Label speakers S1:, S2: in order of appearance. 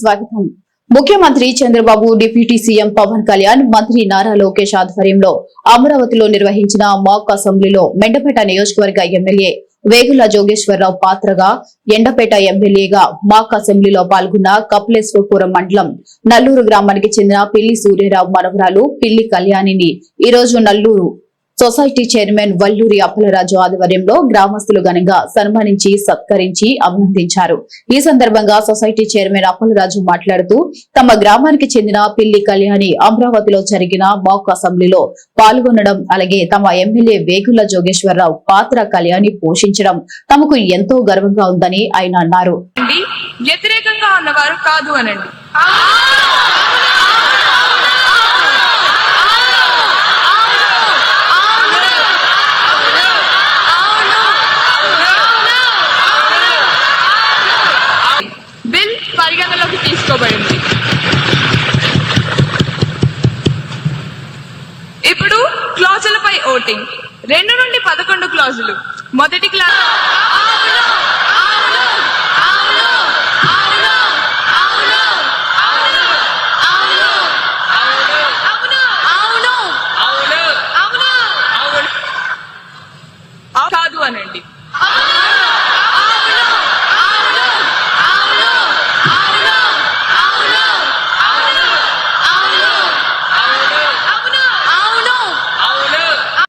S1: స్వాగతం. ముఖ్యమంత్రి Chandrababu deputy CM Pawan Kalyan మంత్రి నారా లోకేష్ ఆధ్వర్యంలో అమరావతిలో నిర్వహించిన మాక్ అసెంబ్లీలో మెండపేట నియోజకవర్గ ఎమ్మెల్యే వేగుల జోగేశ్వరరావు పాత్రగా ఎండపేట ఎమ్మెల్యేగా మాక్ అసెంబ్లీలో పాల్గొన్న కపిలేశ్వరపురం మండలం నల్లూరు గ్రామానికి చెందిన పిల్లి సూర్యరావు మనవరాలు పిల్లి కళ్యాణిని. ఈ రోజు నల్లూరు సొసైటీ చైర్మన్ వల్లూరి అప్పలరాజు ఆధ్వర్యంలో గ్రామస్తులు ఘనంగా సన్మానించి సత్కరించి అభినందించారు. ఈ సందర్భంగా సొసైటీ చైర్మన్ అప్పలరాజు మాట్లాడుతూ తమ గ్రామానికి చెందిన పిల్లి కళ్యాణి అమరావతిలో జరిగిన మాక్ అసెంబ్లీలో పాల్గొనడం అలాగే తమ ఎమ్మెల్యే వేగుల జోగేశ్వరరావు పాత్ర కళ్యాణి పోషించడం తమకు ఎంతో గర్వంగా ఉందని ఆయన అన్నారు.
S2: వ్యతిరేకంగా ఉన్నవారు కాదు అనండి. తీసుకోబడింది ఇప్పుడు క్లాజులపై ఓటింగ్. రెండు నుండి పదకొండు క్లాజులు మొదటి క్లాజ్ కాదు అనండి.